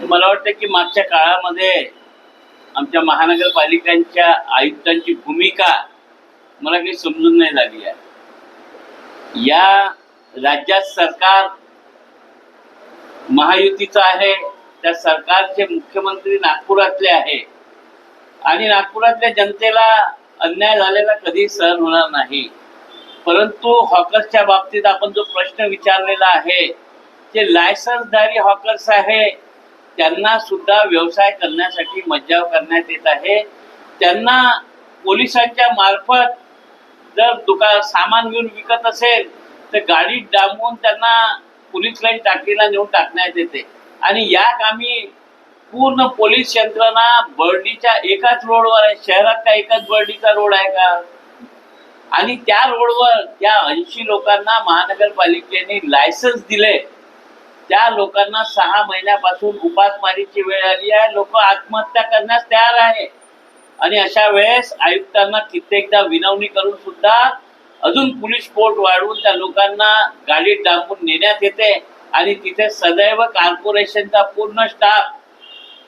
मला वाटतं की मागच्या काळामध्ये आमच्या महानगरपालिकांच्या आयुक्तांची भूमिका मला काही समजून नाही लागली आहे. या राज्यात सरकार महायुतीचं आहे त्या सरकारचे मुख्यमंत्री नागपुरातले आहे. आणि नागपुरातल्या जनतेला अन्याय झालेला कधी सहन होणार नाही. परंतु हॉकर्सच्या बाबतीत आपण जो प्रश्न विचारलेला आहे ते लायसन्सधारी हॉकर्स आहे त्यांना सुद्धा व्यवसाय करण्यासाठी मज्जाव करण्यात येत आहे. त्यांना पोलिसांच्या मार्फत जर दुकान सामान घेऊन विकत असेल तर गाडीत डांबून त्यांना पोलीस लाईन टाकीला नेऊन टाकण्यात येते. आणि या कामी पूर्ण पोलीस यंत्रणा बर्डीच्या एकाच रोडवर आहे. शहरात का एकाच बर्डीचा रोड आहे का? आणि त्या रोडवर त्या ऐंशी लोकांना महानगरपालिकेने लायसन्स दिले. त्या लोकांना सहा महिन्यापासून उपासमारीची वेळ आली आहे लोक आत्महत्या करण्यास तयार आहे. आणि अशा वेळेस आयुक्तांना कित्येकदा विनवणी करून सुद्धा अजून पोलीस फोर्स वाढवून त्या लोकांना गाडीत डांबून नेण्यात येते आणि तिथे सदैव कॉर्पोरेशनचा पूर्ण स्टाफ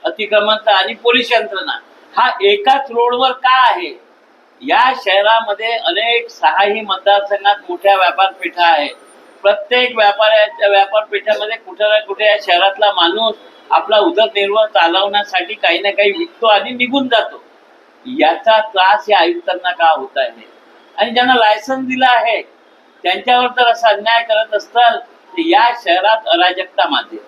अतिक्रमणचा आणि पोलीस यंत्रणा हा एकाच रोडवर का आहे? या शहरामध्ये अनेक सहाही मतदारसंघात मोठ्या व्यापारपेठा आहेत. प्रत्येक व्यापाऱ्याच्या व्यापारपेठामध्ये कुठे ना कुठे या शहरातला माणूस आपला उदरनिर्वाह चालवण्यासाठी काही ना काही विकतो आणि निघून जातो. याचा त्रास या आयुक्तांना का होत आहे? आणि ज्यांना लायसन्स दिला आहे त्यांच्यावर जर असा अन्याय करत असताल तर या शहरात अराजकता माजेल.